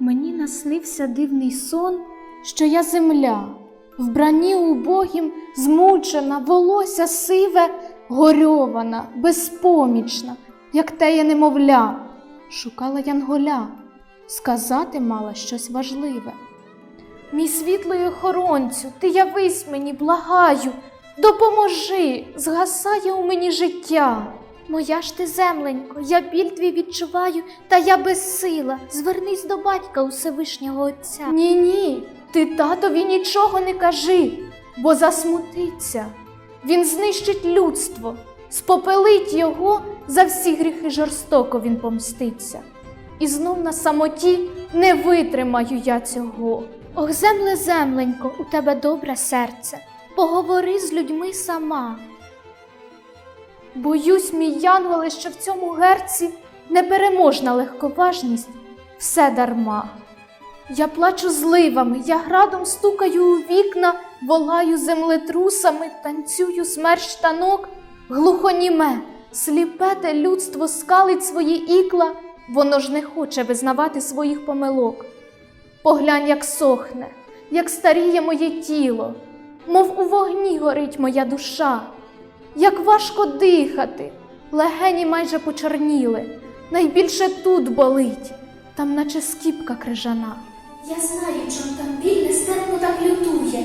Мені наснився дивний сон, що я земля, вбранні убогім, змучена, волосся сиве, горьована, безпомічна, як теє немовля. Шукала янголя, сказати мала щось важливе. Мій світлий охоронцю, ти явись мені, благаю, допоможи, згасає у мені життя. Моя ж ти земленько, я біль твій відчуваю, та я безсила. Звернись до батька Усевишнього Отця. Ні, ні, ти татові нічого не кажи, бо засмутиться. Він знищить людство, спопелить його, за всі гріхи жорстоко він помститься. І знов на самоті не витримаю я цього. Ох, земле, земленько, у тебе добре серце. Поговори з людьми сама. Боюсь, мій янголе, що в цьому герці непереможна легковажність. Все дарма. Я плачу зливами, я градом стукаю у вікна, волаю землетрусами, танцюю смерть штанок, глухоніме, сліпе те людство скалить свої ікла, воно ж не хоче визнавати своїх помилок. Поглянь, як сохне, як старіє моє тіло, мов у вогні горить моя душа, як важко дихати, легені майже почорніли, найбільше тут болить, там наче скіпка крижана. Я знаю, чом там біль нестерпно так лютує.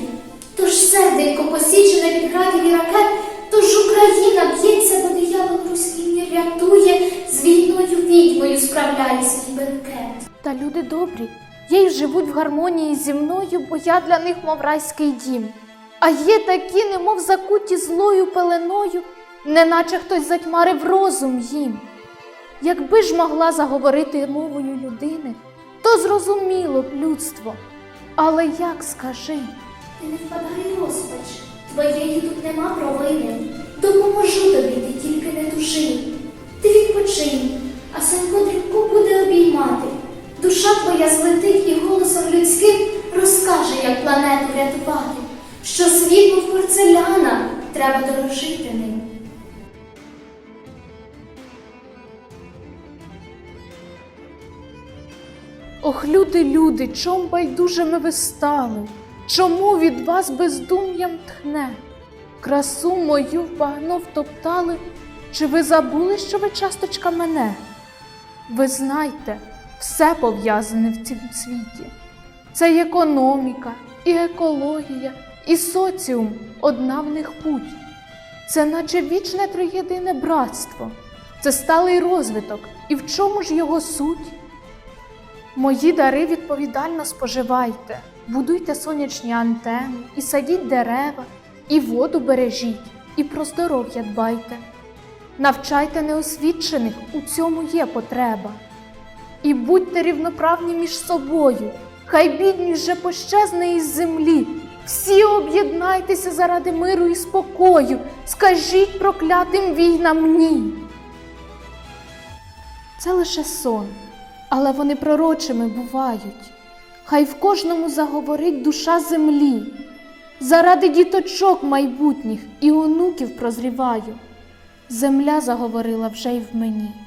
Тож серденько посічене від градів і ракет, тож Україна б'ється, бо диявол руський мір рятує, з війною відьмою справляє свій бенкет. Та люди добрі, є й живуть в гармонії зі мною, бо я для них, мов райський дім. А є такі, немов закуті злою пеленою, неначе хтось затьмарив розум їм. Якби ж могла заговорити мовою людини, то зрозуміло б людство. Але як скажи? Ти не впадай розпач, твоєї тут нема провини. Допоможу тобі, ти тільки не души. Ти відпочинь, а Санько дрібку буде обіймати. Душа твоя злетить і голосом людським розкаже, як планету рятувати, що світ мов порцеляна, треба дорожити ним. Ох, люди, люди, чом байдужими ви стали? Чому від вас бездум'ям тхне? Красу мою в багно втоптали, чи ви забули, що ви часточка мене? Ви знайте, все пов'язане в цім світі. Це й економіка, і екологія, і соціум одна в них путь. Це наче вічне триєдине братство, це сталий розвиток. І в чому ж його суть? Мої дари відповідально споживайте, будуйте сонячні антени, і садіть дерева, і воду бережіть, і про здоров'я дбайте. Навчайте неосвічених, у цьому є потреба. І будьте рівноправні між собою, хай бідність вже пощезне із землі. Всі об'єднайтеся заради миру і спокою, скажіть проклятим війнам ні. Це лише сон, але вони пророчими бувають. Хай в кожному заговорить душа землі. Заради діточок майбутніх і онуків прозріваю. Земля заговорила вже й в мені.